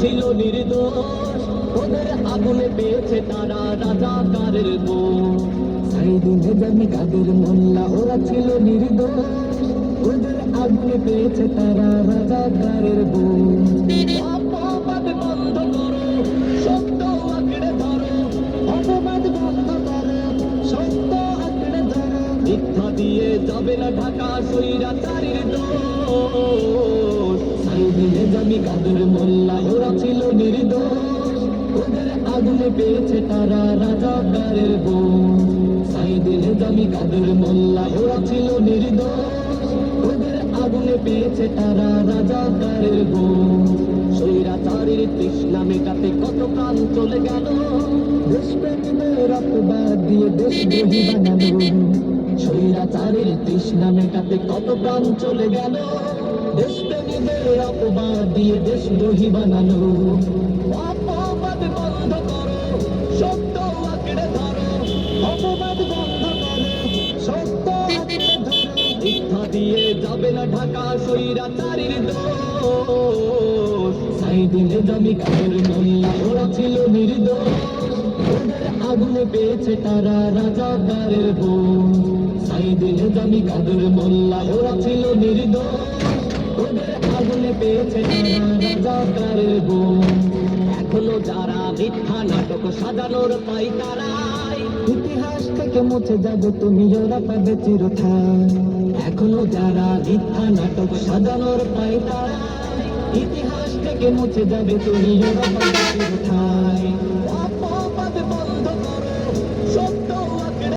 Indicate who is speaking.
Speaker 1: ছিল নির্দোষ ওদের আগুনে পেয়েছে তারা রাজাকারের বোন সাইদিন জানি কাদের মোল্লা ওরা ছিল নির্দোষ। ওদের আগুনে পেয়েছে তারা রাজাকারের বোন অপবাদ বন্ধ করো সত্য আঁকড়ে ধরো। অপবাদ বন্ধ করো সত্য আঁকড়ে ধরো। মিথ্যা দিয়ে যাবে না ঢাকা সৈরাচারীর দোষ। জামি কাদের মোল্লা, ওরা ছিল নির্দোষ। ওদের আগুনে পেয়েছে তারা রাজাকারের বোন। সাইদিনে জামি কাদের মোল্লা, ওরা ছিল নির্দোষ। ওদের আগুনে পেয়েছে তারা রাজাকারের বোন। সৈরাচারীর তৃষ্ণা মেটাতে কত প্রাণ চলে গেল। দেশপ্রেমীদের অপবাদ দিয়ে দেশ দ্রোহী বানানো স্বৈরাচারের তৃষ্ণা মেটাতে কত প্রাণ চলে গেল? দেশপ্রেমীদের অপবাদ দিয়ে দেশ দ্রোহী বানানো অপবাদ বন্ধ করো, সত্য আঁকড়ে ধরো। অপবাদ বন্ধ করো, সত্য আঁকড়ে ধরো। মিথ্যা দিয়ে যাবে না ঢাকা স্বৈরাচারীর দোষ। সাইদিনে জমি কাদের মোল্লা আগুনে পেয়েছে তারা রাজাকারের বোন সাইদিনে জমি কাদের মোল্লা, ওরা ছিল নির্দোষ। আগুনে পেয়েছে তারা রাজাকারের বোন এখনও যারা মিথ্যা নাটক সাজানোর পাই তারাই। ইতিহাস থেকে মুছে যাবে তুমি, ওরা পাবে এখনও যারা মিথ্যা নাটক সাজানোর পাই তারাই। ইতিহাস থেকে মুছে যাবে তুমি, ওরা পাবে চিরথায়।